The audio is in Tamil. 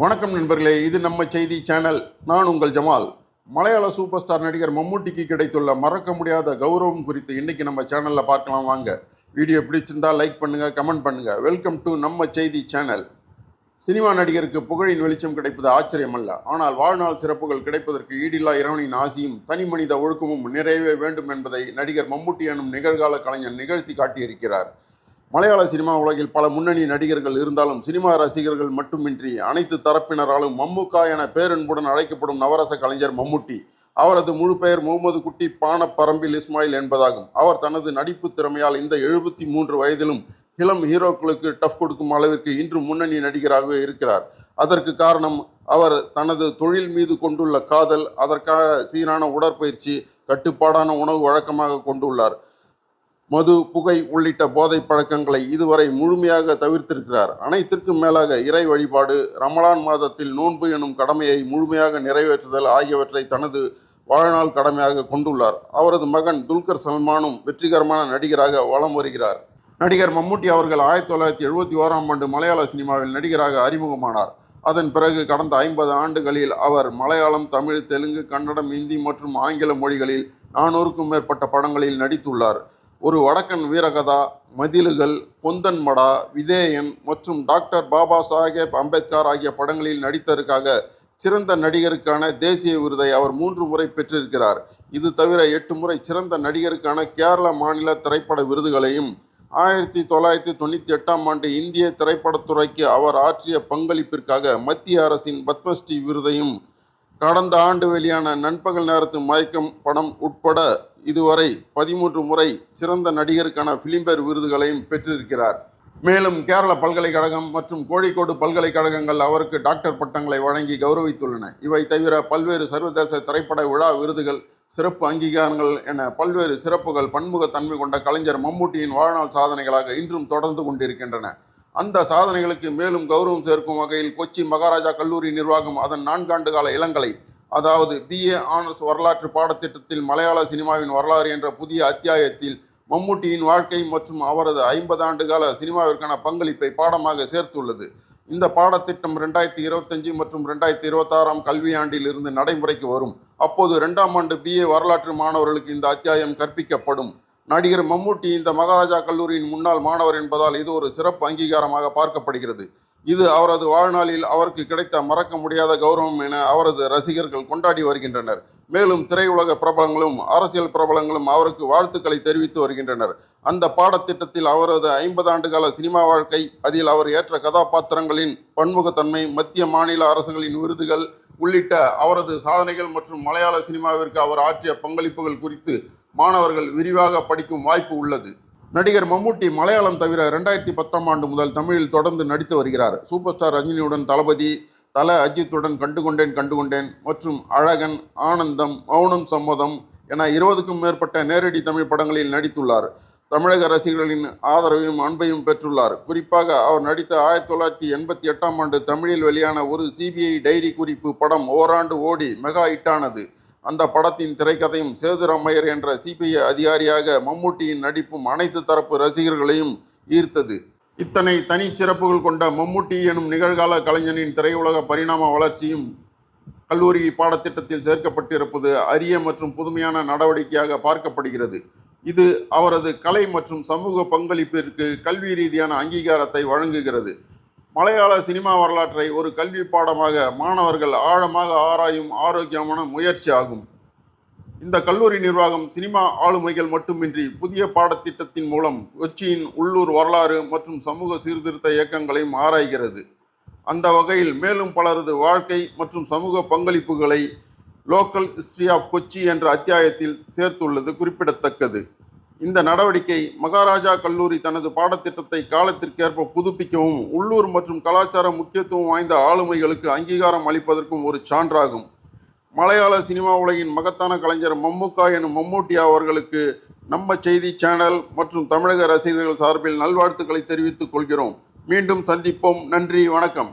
வணக்கம் நண்பர்களே இது நம்ம செய்தி சேனல். நான் உங்கள் ஜமால். மலையாள சூப்பர் ஸ்டார் நடிகர் மம்முட்டிக்கு கிடைத்துள்ள மறக்க முடியாத கௌரவம் குறித்து இன்னைக்கு நம்ம சேனலில் பார்க்கலாம் வாங்க. வீடியோ பிடிச்சிருந்தால் லைக் பண்ணுங்க கமெண்ட் பண்ணுங்கள் வெல்கம் டு நம்ம செய்தி சேனல். சினிமா நடிகருக்கு புகழின் வெளிச்சம் கிடைப்பது ஆச்சரியமல்ல. ஆனால் வாழ்நாள் சிறப்புகள் கிடைப்பதற்கு ஈடில்லா இறைவனின் ஆசியும் தனி மனித ஒழுக்கமும் நிறைவே வேண்டும் என்பதை நடிகர் மம்முட்டி எனும் நிகழ்கால கலைஞர் நிகழ்த்தி காட்டியிருக்கிறார். மலையாள சினிமா உலகில் பல முன்னணி நடிகர்கள் இருந்தாலும் சினிமா ரசிகர்கள் மட்டுமின்றி அனைத்து தரப்பினராலும் மம்முக்கா என பேரன்புடன் அழைக்கப்படும் நவரச கலைஞர் மம்முட்டி. அவரது முழு பெயர் முகமது குட்டி பானப்பரம்பில் இஸ்மாயில் என்பதாகும். அவர் தனது நடிப்பு திறமையால் இந்த எழுபத்தி மூன்று வயதிலும் இளம் ஹீரோக்களுக்கு டஃப் கொடுக்கும் அளவிற்கு இன்று முன்னணி நடிகராகவே இருக்கிறார். அதற்கு காரணம் அவர் தனது தொழில் மீது கொண்டுள்ள காதல் அதற்காக சீரான உடற்பயிற்சி கட்டுப்பாடான உணவு வழக்கமாக கொண்டுள்ளார். மது புகை உள்ளிட்ட போதை பழக்கங்களை இதுவரை முழுமையாக தவிர்த்திருக்கிறார். அனைத்திற்கும் மேலாக இறை வழிபாடு ரமலான் மாதத்தில் நோன்பு எனும் கடமையை முழுமையாக நிறைவேற்றுதல் ஆகியவற்றை தனது வாழ்நாள் கடமையாக கொண்டுள்ளார். அவரது மகன் துல்கர் சல்மானும் வெற்றிகரமான நடிகராக வலம் வருகிறார். நடிகர் மம்முட்டி அவர்கள் ஆயிரத்தி தொள்ளாயிரத்தி எழுபத்தி ஓராம் ஆண்டு மலையாள சினிமாவில் நடிகராக அறிமுகமானார். அதன் பிறகு கடந்த ஐம்பது ஆண்டுகளில் அவர் மலையாளம் தமிழ் தெலுங்கு கன்னடம் இந்தி மற்றும் ஆங்கில மொழிகளில் நானூறுக்கும் மேற்பட்ட படங்களில் நடித்துள்ளார். ஒரு வடக்கன் வீரகதா மதிலுகள் பொந்தன்மடா விதேயன் மற்றும் டாக்டர் பாபா சாஹேப் அம்பேத்கர் ஆகிய படங்களில் நடித்ததற்காக சிறந்த நடிகருக்கான தேசிய விருதை அவர் மூன்று முறை பெற்றிருக்கிறார். இது தவிர எட்டு முறை சிறந்த நடிகருக்கான கேரள மாநில திரைப்பட விருதுகளையும் ஆயிரத்தி தொள்ளாயிரத்தி தொண்ணூற்றி எட்டாம் ஆண்டு இந்திய திரைப்படத்துறைக்கு அவர் ஆற்றிய பங்களிப்பிற்காக மத்திய அரசின் பத்மஸ்ரீ விருதையும் கடந்த ஆண்டு வெளியான நண்பகல் நேரத்து மயக்கம் படம் உட்பட இதுவரை பதிமூன்று முறை சிறந்த நடிகருக்கான பிலிம்பேர் விருதுகளையும் பெற்றிருக்கிறார். மேலும் கேரள பல்கலைக்கழகம் மற்றும் கோழிக்கோடு பல்கலைக்கழகங்கள் அவருக்கு டாக்டர் பட்டங்களை வழங்கி கௌரவித்துள்ளன. இவை தவிர பல்வேறு சர்வதேச திரைப்பட விழா விருதுகள் சிறப்பு அங்கீகாரங்கள் என பல்வேறு சிறப்புகள் பன்முகத்தன்மை கொண்ட கலைஞர் மம்முட்டியின் வாழ்நாள் சாதனைகளாக இன்றும் தொடர்ந்து கொண்டிருக்கின்றன. அந்த சாதனைகளுக்கு மேலும் கௌரவம் சேர்க்கும் வகையில் கொச்சி மகாராஜா கல்லூரி நிர்வாகம் அதன் நான்காண்டு கால இளங்கலை அதாவது பிஏ ஆனர்ஸ் வரலாற்று பாடத்திட்டத்தில் மலையாள சினிமாவின் வரலாறு என்ற புதிய அத்தியாயத்தில் மம்முட்டியின் வாழ்க்கை மற்றும் அவரது ஐம்பது ஆண்டு கால சினிமாவிற்கான பங்களிப்பை பாடமாக சேர்த்துள்ளது. இந்த பாடத்திட்டம் ரெண்டாயிரத்தி இருபத்தஞ்சு மற்றும் ரெண்டாயிரத்தி இருபத்தாறாம் கல்வியாண்டில் இருந்து நடைமுறைக்கு வரும். அப்போது ரெண்டாம் ஆண்டு பிஏ வரலாற்று மாணவர்களுக்கு இந்த அத்தியாயம் கற்பிக்கப்படும். நடிகர் மம்முட்டி இந்த மகாராஜா கல்லூரியின் முன்னாள் மாணவர் என்பதால் இது ஒரு சிறப்பு அங்கீகாரமாக பார்க்கப்படுகிறது. இது அவரது வாழ்நாளில் அவருக்கு கிடைத்த மறக்க முடியாத கௌரவம் என அவரது ரசிகர்கள் கொண்டாடி வருகின்றனர். மேலும் திரையுலக பிரபலங்களும் அரசியல் பிரபலங்களும் அவருக்கு வாழ்த்துக்களை தெரிவித்து வருகின்றனர். அந்த பாடத்திட்டத்தில் அவரது ஐம்பது ஆண்டுகால சினிமா வாழ்க்கை அதில் அவர் ஏற்ற கதாபாத்திரங்களின் பன்முகத்தன்மை மத்திய மாநில அரசுகளின் விருதுகள் உள்ளிட்ட அவரது சாதனைகள் மற்றும் மலையாள சினிமாவிற்கு அவர் ஆற்றிய பங்களிப்புகள் குறித்து மாணவர்கள் விரிவாக படிக்கும் வாய்ப்பு உள்ளது. நடிகர் மம்முட்டி மலையாளம் தவிர ரெண்டாயிரத்தி பத்தாம் ஆண்டு முதல் தமிழில் தொடர்ந்து நடித்து வருகிறார். சூப்பர் ஸ்டார் ரஜினியுடன் தளபதி தல அஜித்துடன் கண்டுகொண்டேன் கண்டுகொண்டேன் மற்றும் அழகன் ஆனந்தம் மௌனம் சம்மதம் என இருபதுக்கும் மேற்பட்ட நேரடி தமிழ் படங்களில் நடித்துள்ளார். தமிழக ரசிகர்களின் ஆதரவையும் அன்பையும் பெற்றுள்ளார். குறிப்பாக அவர் நடித்த ஆயிரத்தி தொள்ளாயிரத்தி எண்பத்தி எட்டாம் ஆண்டு தமிழில் வெளியான ஒரு சிபிஐ டைரி குறிப்பு படம் ஓராண்டு ஓடி மெகா ஹிட்டானது. அந்த படத்தின் திரைக்கதையும் சேதுராமையர் என்ற சிபிஐ அதிகாரியாக மம்முட்டியின் நடிப்பும் அனைத்து தரப்பு ரசிகர்களையும் ஈர்த்தது. இத்தனை தனிச்சிறப்புகள் கொண்ட மம்முட்டி எனும் நிகழ்கால கலைஞனின் திரையுலக பரிணாம வளர்ச்சியும் கல்லூரி பாடத்திட்டத்தில் சேர்க்கப்பட்டிருப்பது அரிய மற்றும் புதுமையான நடவடிக்கையாக பார்க்கப்படுகிறது. இது அவரது கலை மற்றும் சமூக பங்களிப்பிற்கு கல்வி ரீதியான அங்கீகாரத்தை வழங்குகிறது. மலையாள சினிமா வரலாற்றை ஒரு கல்வி பாடமாக மாணவர்கள் ஆழமாக ஆராயும் ஆரோக்கியமான முயற்சி ஆகும். இந்த கல்லூரி நிர்வாகம் சினிமா ஆளுமைகள் மட்டுமின்றி புதிய பாடத்திட்டத்தின் மூலம் கொச்சியின் உள்ளூர் வரலாறு மற்றும் சமூக சீர்திருத்த இயக்கங்களையும் ஆராய்கிறது. அந்த வகையில் மேலும் பலரது வாழ்க்கை மற்றும் சமூக பங்களிப்புகளை லோக்கல் ஹிஸ்டரி ஆஃப் கொச்சி என்ற அத்தியாயத்தில் சேர்த்துள்ளது குறிப்பிடத்தக்கது. இந்த நடவடிக்கை மகாராஜா கல்லூரி தனது பாடத்திட்டத்தை காலத்திற்கேற்ப புதுப்பிக்கவும் உள்ளூர் மற்றும் கலாச்சார முக்கியத்துவம் வாய்ந்த ஆளுமைகளுக்கு அங்கீகாரம் அளிப்பதற்கும் ஒரு சான்றாகும். மலையாள சினிமா உலகின் மகத்தான கலைஞர் மம்முக்கா எனும் மம்மூட்டி அவர்களுக்கு நம்ம செய்தி சேனல் மற்றும் தமிழக ரசிகர்கள் சார்பில் நல்வாழ்த்துக்களை தெரிவித்துக் கொள்கிறோம். மீண்டும் சந்திப்போம். நன்றி. வணக்கம்.